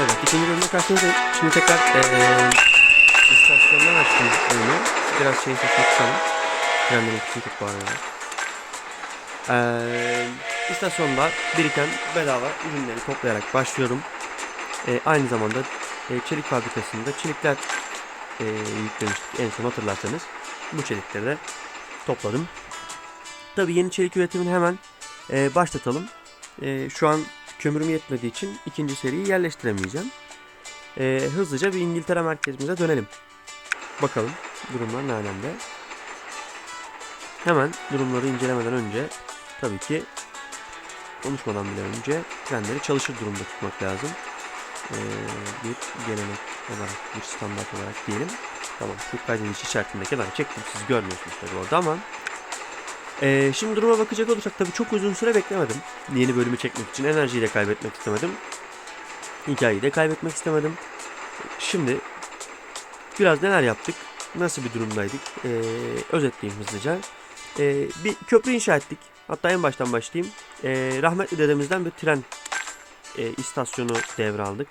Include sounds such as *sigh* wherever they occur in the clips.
Evet ikinci bölümde karşınızdayım. Şimdi tekrar eee istasyondan açtım oyunu. Biraz şey sesini kısalım. Trenlerin tut bu arada. Eee istasyonda biriken bedava ürünleri toplayarak başlıyorum. Eee, aynı zamanda eee, çelik fabrikasında çelikler eee yüklemiştik en son hatırlarsanız. Bu çelikleri de topladım. Tabii yeni çelik üretimini hemen eee, başlatalım. Eee, şu an kömürüm yetmediği için ikinci seriyi yerleştiremeyeceğim. Ee, hızlıca bir İngiltere merkezimize dönelim. Bakalım durumlar ne alemde. Hemen durumları incelemeden önce tabii ki konuşmadan bile önce trenleri çalışır durumda tutmak lazım. Ee, bir gelenek olarak, bir standart olarak diyelim. Tamam, şu kaydediş işaretindeki ben çektim. Siz görmüyorsunuz tabii orada ama ee, şimdi duruma bakacak olursak tabii çok uzun süre beklemedim. Yeni bölümü çekmek için enerjiyi de kaybetmek istemedim. Hikayeyi de kaybetmek istemedim. Şimdi biraz neler yaptık? Nasıl bir durumdaydık? Ee, özetleyeyim hızlıca. Ee, bir köprü inşa ettik. Hatta en baştan başlayayım. Ee, rahmetli dedemizden bir tren e, istasyonu devraldık.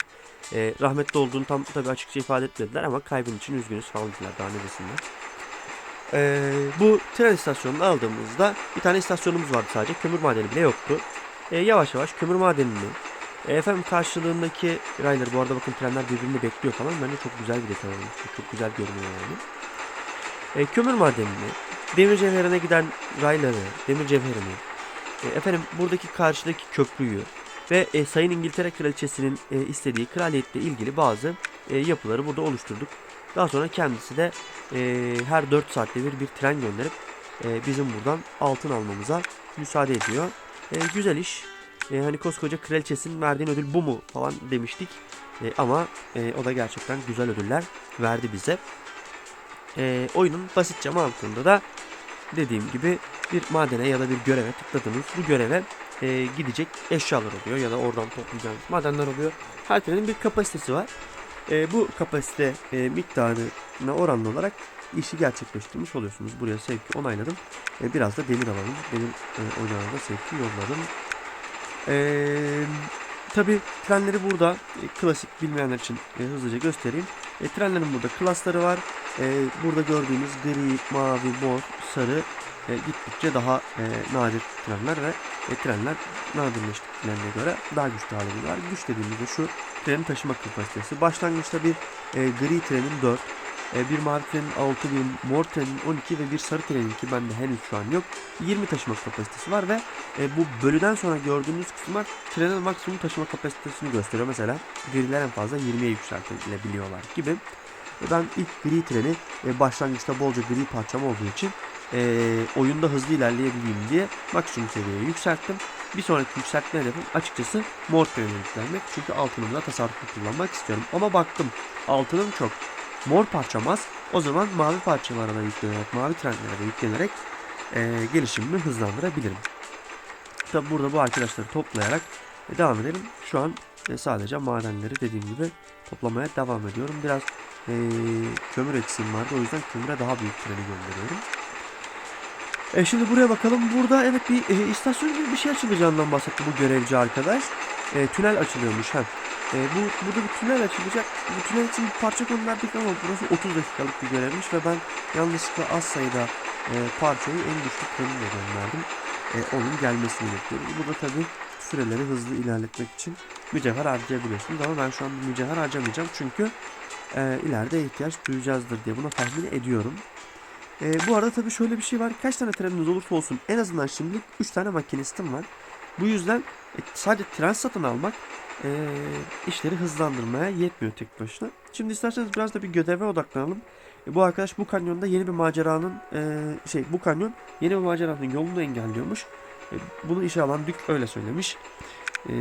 Ee, rahmetli olduğunu tam tabii açıkça ifade etmediler ama kaybın için üzgünüz falan dediler daha ne desinler. Ee, bu tren istasyonunu aldığımızda bir tane istasyonumuz vardı sadece. Kömür madeni bile yoktu. Ee, yavaş yavaş kömür madenini, e, efendim karşılığındaki rayları bu arada bakın trenler birbirini bekliyor falan. Bence çok güzel bir detay olmuş. Çok güzel görünüyor yani. E, kömür madenini, demir cevherine giden rayları, demir cevherini, e, efendim buradaki karşıdaki köprüyü ve e, Sayın İngiltere Kraliçesi'nin e, istediği kraliyetle ilgili bazı e, yapıları burada oluşturduk. Daha sonra kendisi de e, her 4 saatte bir bir tren gönderip e, bizim buradan altın almamıza müsaade ediyor. E, güzel iş. E, hani koskoca kraliçesinin verdiğin ödül bu mu falan demiştik. E, ama e, o da gerçekten güzel ödüller verdi bize. E, oyunun basitçe mantığında da dediğim gibi bir madene ya da bir göreve tıkladığınız bu göreve e, gidecek eşyalar oluyor ya da oradan toplayacağınız madenler oluyor. Her trenin bir kapasitesi var. E, bu kapasite e, miktarına oranlı olarak işi gerçekleştirmiş oluyorsunuz. Buraya sevki onayladım. E, biraz da demir alalım. Demir e, ocağına da sevki yolladım. Ee, Tabi trenleri burada e, klasik bilmeyenler için e, hızlıca göstereyim. E, trenlerin burada klasları var. E, burada gördüğünüz gri, mavi, mor, sarı e, gittikçe daha e, nadir trenler ve e, trenler nadirleştiklerine göre daha güçlü hale geliyorlar. Güç dediğimizde şu trenin taşıma kapasitesi. Başlangıçta bir e, gri trenin 4, e, bir mavi trenin 6, bir mor trenin 12 ve bir sarı trenin ki bende henüz şu an yok. 20 taşıma kapasitesi var ve e, bu bölüden sonra gördüğünüz kısımlar trenin maksimum taşıma kapasitesini gösteriyor. Mesela griler en fazla 20'ye yükseltilebiliyorlar gibi. E, ben ilk gri treni e, başlangıçta bolca gri parçam olduğu için e, oyunda hızlı ilerleyebileyim diye maksimum seviyeye yükselttim. Bir sonraki yükseltme hedefim açıkçası mor treni yükselmek. Çünkü altınımda tasarruflu kullanmak istiyorum. Ama baktım altınım çok. Mor parçam az. O zaman mavi parçalara da yüklenerek, mavi trenlere de yüklenerek e, gelişimimi hızlandırabilirim. Tabi burada bu arkadaşları toplayarak e, devam edelim. Şu an e, sadece madenleri dediğim gibi toplamaya devam ediyorum. Biraz e, kömür eksiğim vardı. O yüzden kömüre daha büyük treni gönderiyorum. E şimdi buraya bakalım. Burada evet bir e, istasyon gibi bir şey açılacağından bahsetti bu görevci arkadaş. E, tünel açılıyormuş. Ha. E, bu burada bir tünel açılacak. Bu tünel için bir parça gönderdik ama burası 30 dakikalık bir görevmiş ve ben yanlışlıkla az sayıda e, parçayı en güçlü trenimle gönderdim. E, onun gelmesini bekliyoruz. Burada tabi süreleri hızlı ilerletmek için mücevher harcayabiliyorsunuz ama ben şu an bir mücevher harcamayacağım çünkü e, ileride ihtiyaç duyacağızdır diye buna tahmin ediyorum. E, bu arada tabii şöyle bir şey var. Kaç tane treniniz olursa olsun en azından şimdilik 3 tane makinistim var. Bu yüzden e, sadece tren satın almak e, işleri hızlandırmaya yetmiyor tek başına. Şimdi isterseniz biraz da bir göreve odaklanalım. E, bu arkadaş bu kanyonda yeni bir maceranın e, şey bu kanyon yeni bir maceranın yolunu engelliyormuş. E, bunu işe alan Dük öyle söylemiş. E,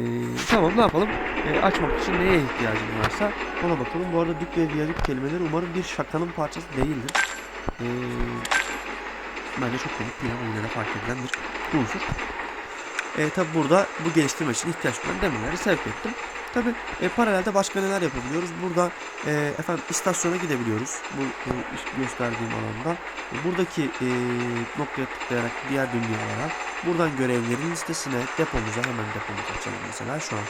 tamam ne yapalım? E, açmak için neye ihtiyacım varsa ona bakalım. Bu arada Dük ve Viyadük kelimeleri umarım bir şakanın parçası değildir. E, bence çok komik değil ama fark edilen bir unsur. E, tabi burada bu geliştirme için ihtiyaç duyan demirleri sevk ettim. Tabi e, paralelde başka neler yapabiliyoruz? Burada e, efendim istasyona gidebiliyoruz. Bu e, gösterdiğim alanda. E, buradaki e, noktaya tıklayarak diğer dünyalara, buradan görevlerin listesine, depomuza hemen depomuzu açalım mesela şu an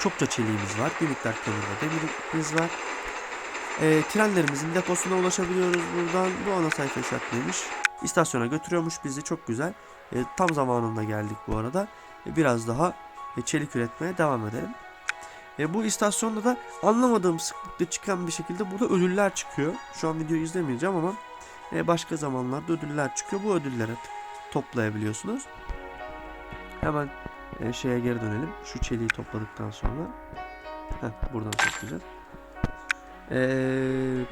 çokça çeliğimiz var. Bir miktar kömür ve demirimiz var. E, trenlerimizin deposuna ulaşabiliyoruz buradan. Bu ana sayfa işaretliymiş. İstasyona götürüyormuş bizi. Çok güzel. E, tam zamanında geldik bu arada. E, biraz daha e, çelik üretmeye devam edelim. E, bu istasyonda da anlamadığım sıklıkta çıkan bir şekilde burada ödüller çıkıyor. Şu an videoyu izlemeyeceğim ama e, başka zamanlarda ödüller çıkıyor. Bu ödülleri toplayabiliyorsunuz. Hemen e, şeye geri dönelim. Şu çeliği topladıktan sonra. Heh, buradan çok güzel. E,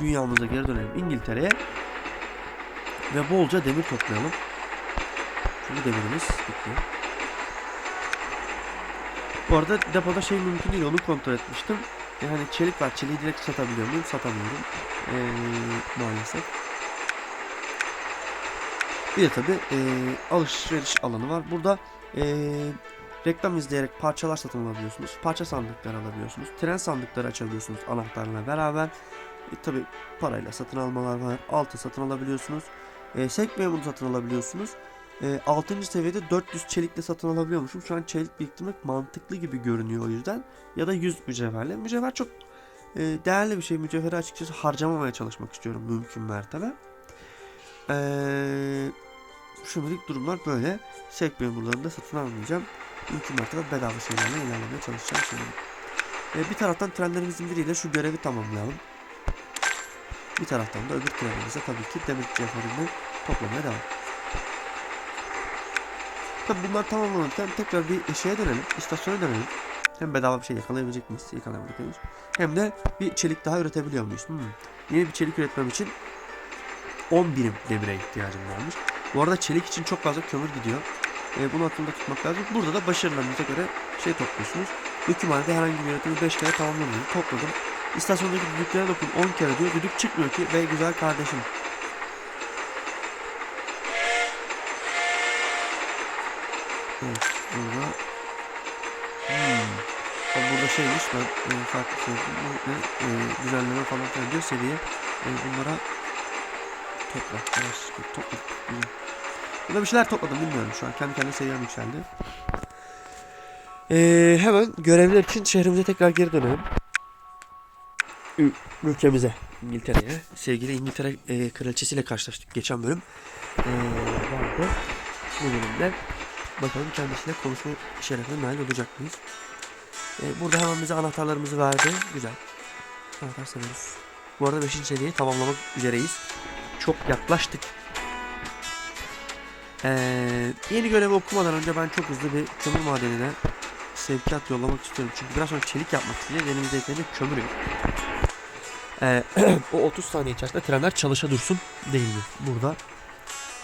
dünyamıza geri dönelim. İngiltere'ye. Ve bolca demir toplayalım. Çünkü demirimiz bitti. Bu arada depoda şey mümkün değil onu kontrol etmiştim. Yani çelik var. Çeliği direkt satabiliyor muyum? Satamıyorum. Ee, maalesef. Bir de tabi alışveriş alanı var. Burada ee, reklam izleyerek parçalar satın alabiliyorsunuz. Parça sandıkları alabiliyorsunuz. Tren sandıkları açabiliyorsunuz anahtarla beraber. E, tabi parayla satın almalar var. Altı satın alabiliyorsunuz. E, Sek memuru satın alabiliyorsunuz. E, 6. seviyede 400 çelikle satın alabiliyormuşum. Şu an çelik biriktirmek mantıklı gibi görünüyor o yüzden. Ya da 100 mücevherle. Mücevher çok e, değerli bir şey. Mücevheri açıkçası harcamamaya çalışmak istiyorum mümkün mertebe. Eee şimdilik durumlar böyle. Sek memurlarını da satın almayacağım. Mümkün mertebe bedava şeylerle ilerlemeye çalışacağım şimdi. E, bir taraftan trenlerimizin biriyle şu görevi tamamlayalım. Bir taraftan da öbür trenimize tabii ki demir cevherini toplamaya devam. Tabii bunlar tamamlanırken tekrar bir şeye dönelim, istasyona dönelim. Hem bedava bir şey yakalayabilecek miyiz? Yakalayamadık henüz. Hem de bir çelik daha üretebiliyor muyuz? Hmm. Yeni bir çelik üretmem için 10 birim demire ihtiyacım varmış. Bu arada çelik için çok fazla kömür gidiyor. E, bunu aklında tutmak lazım. Burada da başarılarınıza göre şey topluyorsunuz. Dökümhanede herhangi bir yönetimi 5 kere tamamlanıyor. Topladım. İstasyondaki düdüklere dokun 10 kere diyor. Düdük çıkmıyor ki ve güzel kardeşim. Evet burada hmm. Burada şeymiş ben e, farklı şey bu, e, düzenleme falan filan diyor seviye e, bunlara topla topla güzel. Burada bir şeyler topladım bilmiyorum şu an kendi kendine seviyem yükseldi. Ee, hemen görevler için şehrimize tekrar geri dönelim. Ülkemize, İngiltere'ye. Sevgili İngiltere e, kraliçesiyle karşılaştık geçen bölüm. E, vardı. Bu bölümde bakalım kendisiyle konuşma şerefine nail olacak mıyız? E, burada hemen bize anahtarlarımızı verdi. Güzel. Anahtar seviyoruz. Bu arada 5. seviyeyi tamamlamak üzereyiz. Çok yaklaştık. Ee, yeni görevi okumadan önce ben çok hızlı bir kömür madenine sevkiyat yollamak istiyorum. Çünkü biraz sonra çelik yapmak isteyeceğiz. Elimizde yeterince kömür yok. Ee, *clears throat* o 30 saniye içerisinde trenler çalışa dursun değil mi? Burada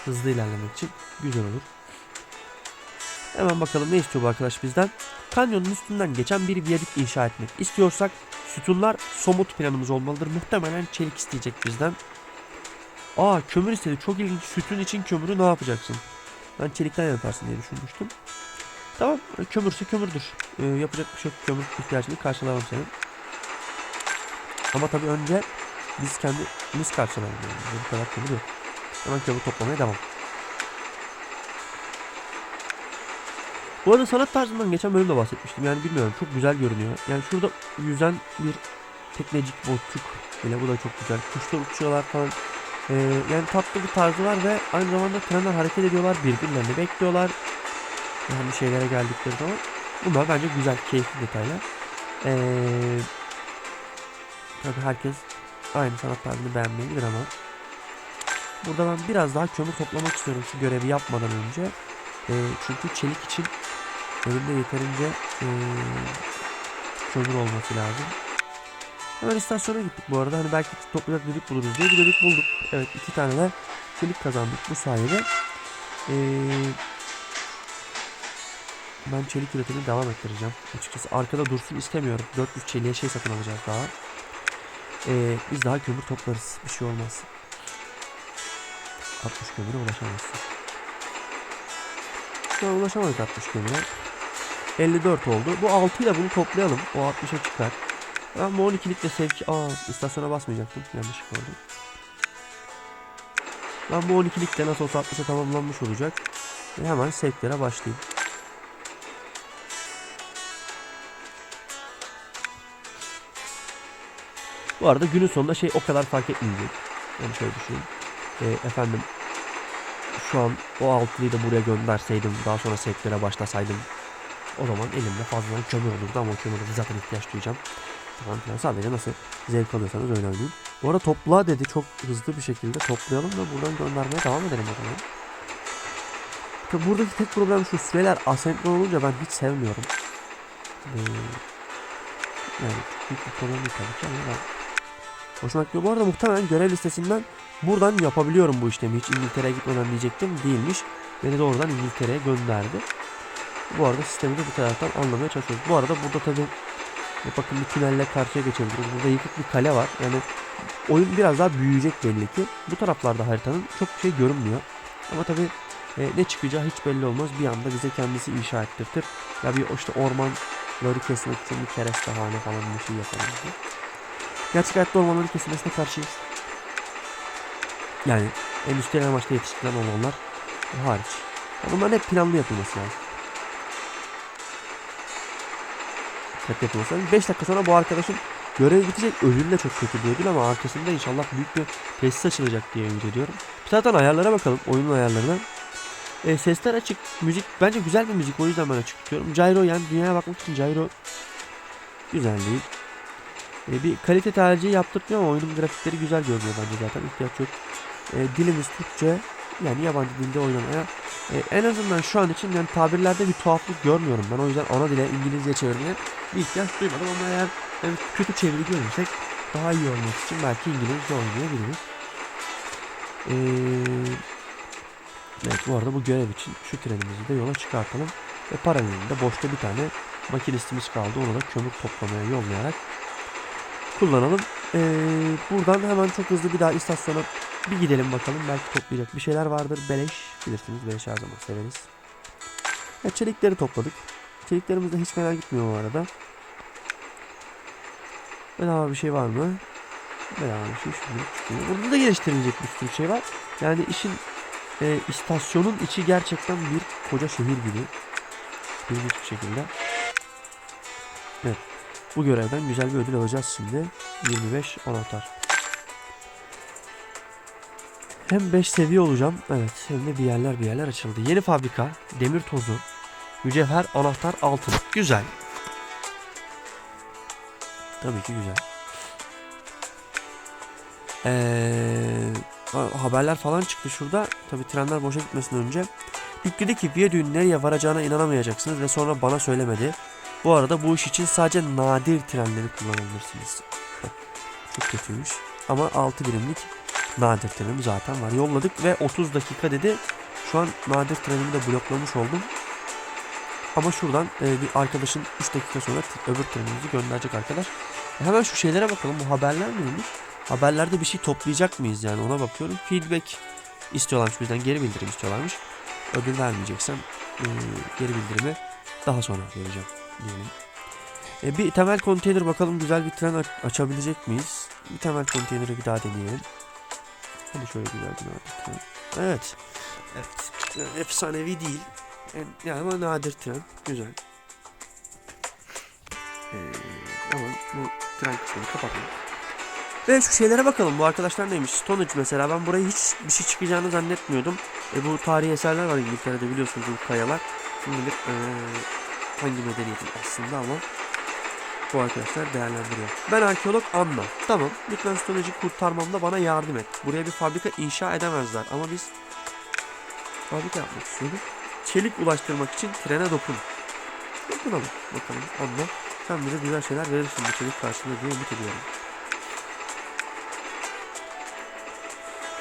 hızlı ilerlemek için güzel olur. Hemen bakalım ne istiyor bu arkadaş bizden. Kanyonun üstünden geçen bir viyadük inşa etmek istiyorsak sütunlar somut planımız olmalıdır. Muhtemelen çelik isteyecek bizden. Aa kömür istedi. Çok ilginç. Sütun için kömürü ne yapacaksın? Ben çelikten yaparsın diye düşünmüştüm. Tamam. Kömürse kömürdür. Ee, yapacak bir şey yok. Kömür ihtiyacını karşılamam senin. Ama tabii önce biz kendimiz karşılayalım. Yani. Bu kadar kömür yok. Hemen kömür toplamaya devam. Bu arada sanat tarzından geçen bölümde bahsetmiştim. Yani bilmiyorum çok güzel görünüyor. Yani şurada yüzen bir teknecik botçuk bile bu da çok güzel. Kuşlar uçuyorlar falan. Ee, yani tatlı bir tarzı var ve aynı zamanda trenler hareket ediyorlar. Birbirlerini bekliyorlar. Yani şeylere geldikleri zaman. Bunlar bence güzel, keyifli detaylar. Ee, tabii herkes aynı sanat tarzını beğenmeyebilir ama burada ben biraz daha kömür toplamak istiyorum şu görevi yapmadan önce. Ee, çünkü çelik için elimde yeterince ee, kömür olması lazım. Hemen istasyona gittik bu arada. Hani belki toplayacak düdük buluruz diye bir düdük bulduk. Evet iki tane de çelik kazandık bu sayede. Ee, ben çelik üretimini devam ettireceğim. Açıkçası arkada dursun istemiyorum. 400 çeliğe şey satın alacağız daha. Ee, biz daha kömür toplarız. Bir şey olmaz. 60 kömüre ulaşamazsın. An ulaşamadık 60 kömüre. 54 oldu. Bu 6 ile bunu toplayalım. O 60'a çıkar. Ben bu 12'likle sevk... Aa istasyona basmayacaktım. Yanlış gördüm. Ben bu 12'likte nasıl olsa 60'a tamamlanmış olacak. Ve hemen sevklere başlayayım. Bu arada günün sonunda şey o kadar fark etmeyecek. Yani şöyle düşünün. E, ee, efendim şu an o altılıyı da buraya gönderseydim daha sonra sevklere başlasaydım o zaman elimde fazladan kömür olurdu ama o kömürü zaten ihtiyaç duyacağım. Falan filan. Sadece nasıl zevk alıyorsanız öyle oynayın. Bu arada topla dedi çok hızlı bir şekilde toplayalım ve buradan göndermeye devam edelim o zaman. Buradaki tek problem şu süreler asenkron olunca ben hiç sevmiyorum. Ee, yani büyük bir problem değil tabii ki ama ben hoşuma gidiyor. Bu arada muhtemelen görev listesinden buradan yapabiliyorum bu işlemi. Hiç İngiltere'ye gitmeden diyecektim. Değilmiş. Beni doğrudan İngiltere'ye gönderdi. Bu arada sistemi de bu taraftan anlamaya çalışıyoruz. Bu arada burada tabii e, bakın bir tünelle karşıya geçebiliriz. Burada yıkık bir kale var. Yani oyun biraz daha büyüyecek belli ki. Bu taraflarda haritanın çok bir şey görünmüyor. Ama tabii e, ne çıkacağı hiç belli olmaz. Bir anda bize kendisi inşa ettirtir. Ya bir işte ormanları kesmek için bir kerestehane falan bir şey yapalım diye. Gerçek hayatta ormanları kesilmesine karşıyız. Yani endüstriyel amaçla yetiştirilen ormanlar hariç. Ya Bunların hep planlı yapılması lazım. Dikkat yapılması lazım. 5 dakika sonra bu arkadaşın görev bitecek. Ölüm de çok kötü bir ödül ama arkasında inşallah büyük bir tesis açılacak diye ümit ediyorum. Zaten ayarlara bakalım. Oyunun ayarlarına. E, sesler açık. Müzik bence güzel bir müzik. O yüzden ben açık tutuyorum. Gyro yani dünyaya bakmak için gyro güzel değil. E, bir kalite tercihi yaptırtmıyor ama oyunun grafikleri güzel görünüyor bence zaten. ihtiyaç yok. E, dilimiz Türkçe. Yani yabancı dilde oynamaya. E, en azından şu an için yani tabirlerde bir tuhaflık görmüyorum ben. O yüzden ana dile İngilizce çevirmeye bir ihtiyaç duymadım ama eğer yani kötü çeviri görürsek daha iyi olmak için belki İngilizce oynayabiliriz. Eee Evet bu arada bu görev için şu trenimizi de yola çıkartalım. Ve paralelinde boşta bir tane makinistimiz kaldı. Onu da kömür toplamaya yollayarak kullanalım. Ee, buradan hemen çok hızlı bir daha istasyona bir gidelim bakalım. Belki toplayacak bir şeyler vardır. Beleş bilirsiniz. Beleş her zaman severiz. Evet, çelikleri topladık. Çeliklerimiz de hiç fena gitmiyor bu arada. Bedava bir şey var mı? Bedava bir şey şimdi çıkıyor. Burada da geliştirilecek bir sürü şey var. Yani işin e, istasyonun içi gerçekten bir koca şehir gibi. İlginç bir şekilde. Evet. Bu görevden güzel bir ödül alacağız şimdi. 25 anahtar. Hem 5 seviye olacağım. Evet. Hem de bir yerler bir yerler açıldı. Yeni fabrika. Demir tozu. Mücevher, anahtar, altın. Güzel. Tabii ki güzel. Ha- haberler falan çıktı şurada. Tabi trenler boşa gitmesinden önce. İlk dedi ki Viyadüğün nereye varacağına inanamayacaksınız ve sonra bana söylemedi. Bu arada bu iş için sadece nadir trenleri kullanabilirsiniz. *laughs* Çok kötüymüş. Ama 6 birimlik nadir trenim zaten var. Yolladık ve 30 dakika dedi. Şu an nadir trenimi de bloklamış oldum. Ama şuradan e, bir arkadaşın 3 dakika sonra öbür trenimizi gönderecek arkadaş. E, hemen şu şeylere bakalım. Bu haberler neymiş? Haberlerde bir şey toplayacak mıyız yani ona bakıyorum. Feedback istiyorlarmış bizden geri bildirim istiyorlarmış. Ödül vermeyeceksem e, geri bildirimi daha sonra vereceğim diyelim. E, bir temel konteyner bakalım güzel bir tren aç- açabilecek miyiz? Bir temel konteyneri bir daha deneyelim. Hadi şöyle güzel bir nadir tren. Evet. Evet. Yani efsanevi değil. Yani ama nadir tren. Güzel. Ee, ama bu tren kısmını kapatalım. Ve şu şeylere bakalım. Bu arkadaşlar neymiş? Stonehenge mesela. Ben burayı hiç bir şey çıkacağını zannetmiyordum. E, bu tarihi eserler var İngiltere'de biliyorsunuz bu kayalar. Kim bilir e, hangi medeniyetin aslında ama bu arkadaşlar değerlendiriyor. Ben arkeolog Anna. Tamam. Lütfen Stonehenge'i kurtarmamda bana yardım et. Buraya bir fabrika inşa edemezler. Ama biz fabrika yapmak istiyoruz. Çelik ulaştırmak için trene dokun. Dokunalım. Bakalım Anna. Sen bize güzel şeyler verirsin bu çelik karşılığında diye ümit ediyorum.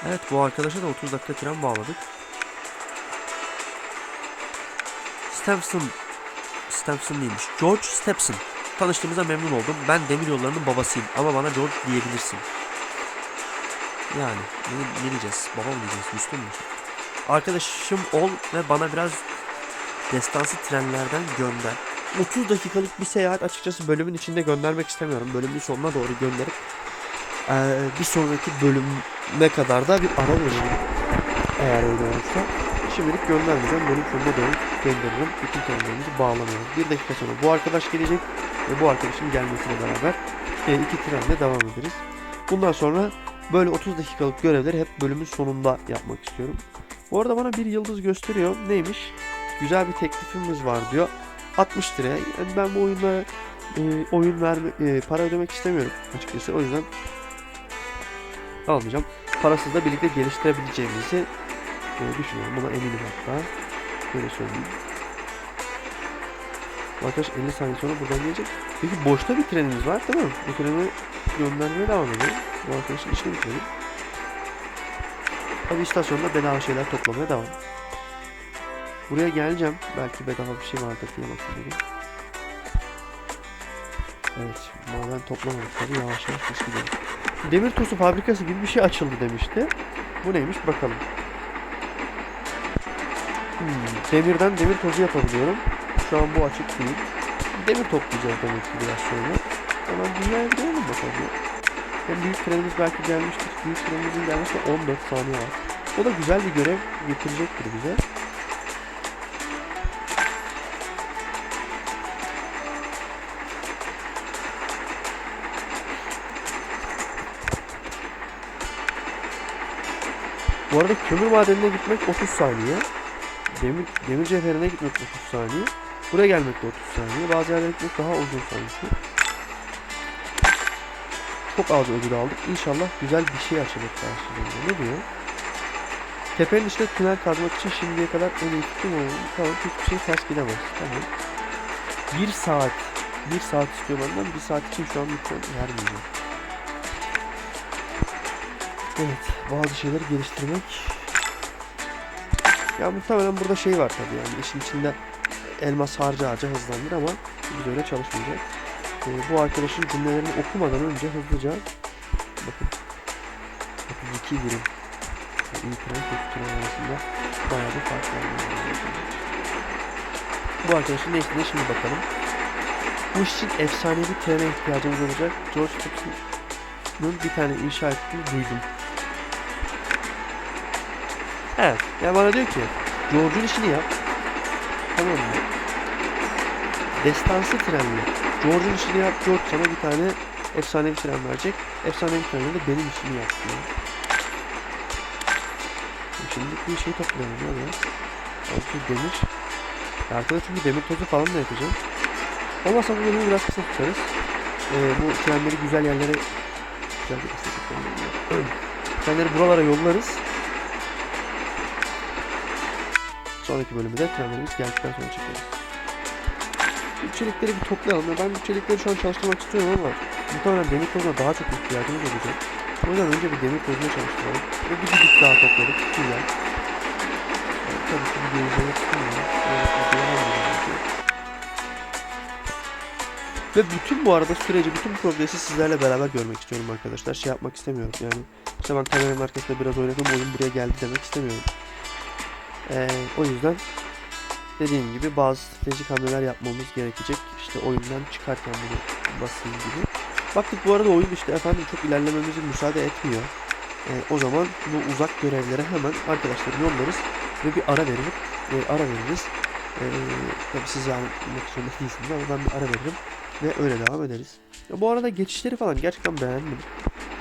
Evet bu arkadaşa da 30 dakika tren bağladık. Stepson Stepson değilmiş. George Stepson. Tanıştığımıza memnun oldum. Ben demir yollarının babasıyım ama bana George diyebilirsin. Yani ne, ne diyeceğiz? Baba mı diyeceğiz? Müslüm mü? Arkadaşım ol ve bana biraz destansı trenlerden gönder. 30 dakikalık bir seyahat açıkçası bölümün içinde göndermek istemiyorum. Bölümün sonuna doğru gönderip ee, bir sonraki bölüme kadar da bir ara verelim. Eğer öyle olursa. Şimdilik göndermeyeceğim. Bölüm sonuna doğru gönderirim. Bütün kendilerimizi bağlamıyorum. Bir dakika sonra bu arkadaş gelecek. Ve bu arkadaşın gelmesiyle beraber e, iki trenle devam ederiz. Bundan sonra böyle 30 dakikalık görevleri hep bölümün sonunda yapmak istiyorum. Bu arada bana bir yıldız gösteriyor. Neymiş? Güzel bir teklifimiz var diyor. 60 liraya. Yani ben bu oyunlara e, oyun verme, e, para ödemek istemiyorum açıkçası. O yüzden almayacağım. Parasız da birlikte geliştirebileceğimizi e, düşünüyorum. Buna eminim hatta. Böyle söyleyeyim. Arkadaş 50 saniye sonra buradan gelecek. Peki boşta bir trenimiz var değil mi? Bu treni göndermeye devam edelim. Bu arkadaşın işini bitirelim. Tabii istasyonda bedava şeyler toplamaya devam. Buraya geleceğim. Belki bedava bir şey vardır diye dedim. Evet, maden toplamadık tabii yavaş yavaş biz gidelim. Demir tozu fabrikası gibi bir şey açıldı demişti. Bu neymiş bakalım. Hmm, demirden demir tozu yapabiliyorum. Şu an bu açık değil. Demir toplayacağız demek ki biraz sonra. Hemen dünyaya gidelim bakalım. Hem büyük trenimiz belki gelmiştir. Büyük trenimizin gelmesine 14 saniye var. O da güzel bir görev getirecektir bize. Bu arada kömür madenine gitmek 30 saniye. Demir, demir cevherine gitmek 30 saniye. Buraya gelmek de 30 saniye. Bazı yerlere gitmek daha uzun sanki. Çok az ödül aldık. İnşallah güzel bir şey açılır karşılığında. Ne diyor? Tepenin içine tünel kazmak için şimdiye kadar en iyi fikrim oldu. Tamam hiçbir şey ters gidemez. Tamam. Bir saat. Bir saat istiyor benden. Bir saat için şu an lütfen vermeyeceğim. Evet. Bazı şeyleri geliştirmek. Ya muhtemelen burada şey var tabii yani. işin içinde elmas harca harca hızlandır ama biz öyle çalışmayacak. Ee, bu arkadaşın cümlelerini okumadan önce hızlıca bakın 32 birim kötü tren arasında bayağı bir fark var. Bu arkadaşın neyse şimdi bakalım. Bu iş için efsanevi trene ihtiyacımız olacak. George Gibson'ın bir tane inşa ettiğini duydum. Evet. Ya bana diyor ki George'un işini yap. Tamam mı? Destansı trenle. George'un işini yap. George sana bir tane efsanevi tren verecek. Efsanevi trenle de benim işimi yap diyor. Şimdi bir şey toplayalım ya biraz. Altı demir. Arkada çünkü demir tozu falan da yapacağım. Olmazsa bu bölümü biraz kısa tutarız. Ee, bu trenleri güzel yerlere güzel bir estetik Trenleri buralara yollarız. Sonraki bölümde trenlerimiz geldikten sonra çekeriz. Bu çelikleri bir toplayalım. Ya ben bu çelikleri şu an çalıştırmak istiyorum ama muhtemelen demir tozuna daha çok ihtiyacımız olacak. O yüzden önce bir demir tozuna çalıştıralım. Ve bir didik daha topladık. Güzel. Yani tabii ki bir videoya hangi Ve bütün bu arada süreci, bütün progresi sizlerle beraber görmek istiyorum arkadaşlar. Şey yapmak istemiyorum yani. İşte ben kameranın arkasında biraz oynadım, oyun buraya geldi demek istemiyorum. Ee, o yüzden dediğim gibi bazı stratejik hamleler yapmamız gerekecek. İşte oyundan çıkarken bunu basayım gibi. Baktık bu arada oyun işte efendim çok ilerlememize müsaade etmiyor. Ee, o zaman bu uzak görevlere hemen arkadaşlar yollarız ve bir ara verilip e, ara veririz. Ee, tabii siz yapmak zorunda değilsiniz ama ben bir ara veririm ve öyle devam ederiz. Ya bu arada geçişleri falan gerçekten beğendim.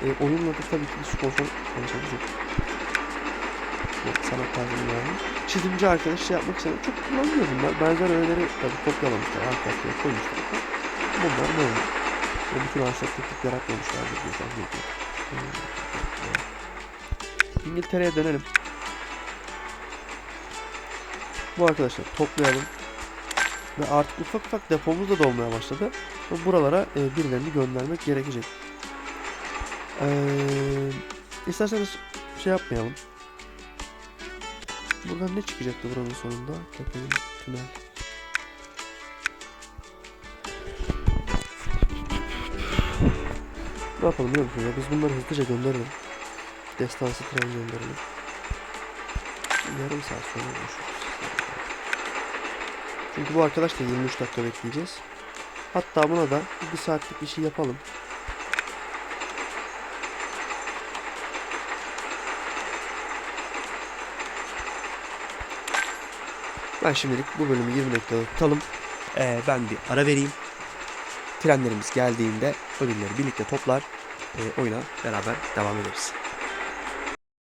Ee, oyunla da tabii ki sponsor. Yok, sanat yani. Çizimci arkadaş şey yapmak için çok kullanmıyor bunlar. Benzer öğeleri tabii kopyalamışlar. Arkadaşlar koymuşlar. Bunlar ne olur? Ve bütün ağaçlar teknik yaratmamışlardır diye tahmin. Hmm. İngiltere'ye dönelim. Bu arkadaşlar toplayalım. Ve artık ufak ufak depomuz da dolmaya başladı. Ve buralara e, birilerini göndermek gerekecek. Ee, isterseniz şey yapmayalım. Buradan ne çıkacaktı buranın sonunda? Tepenin tünel. Ne yapalım biliyor musun ya? Biz bunları hızlıca gönderelim. Destansı tren gönderelim. Yarım saat sonra görüşürüz. Çünkü bu arkadaş da 23 dakika bekleyeceğiz. Hatta buna da bir saatlik bir şey yapalım. Ben şimdilik bu bölümü 20 dakikada tutalım. Ee, ben bir ara vereyim. Trenlerimiz geldiğinde ödülleri birlikte toplar. E, oyuna beraber devam ederiz.